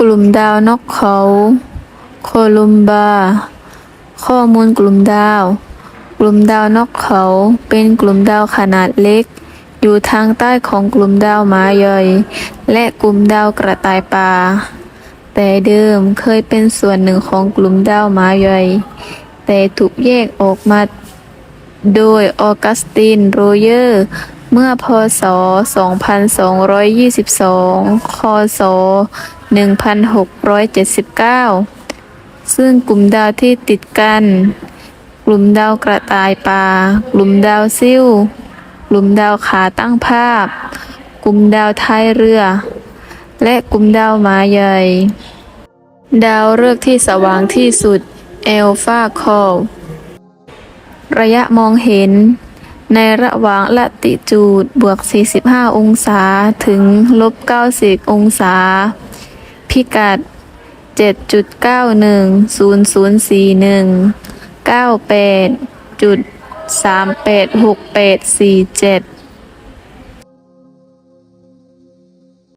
กลุ่มดาวนกเขา โคลุมบา ข้อมูลกลุ่มดาว กลุ่มดาวนกเขา เป็นกลุ่มดาวขนาดเล็ก อยู่ทางใต้ของกลุ่มดาวหมาใหญ่และกลุ่มดาวกระต่ายป่า แต่เดิมเคยเป็นส่วนหนึ่งของกลุ่มดาวหมาใหญ่แต่ถูกแยกออกมาโดยออกัสติน โรเยอร์ เมื่อพศ 2222 คศ 1679 ซึ่งกลุ่มดาวที่ติดกัน กลุ่มดาวกระต่ายป่า กลุ่มดาวซิ่วกลุ่มดาวขาตั้งภาพ กลุ่มดาวท้ายเรือ และกลุ่มดาวหมาใหญ่ ดาวฤกษ์ที่สว่างที่สุดเอลฟาคอลระยะมองเห็น ในระหว่างละติจูดบวก 45 องศาถึงลบ 90 องศา พิกัด 7.910041 98จุด386847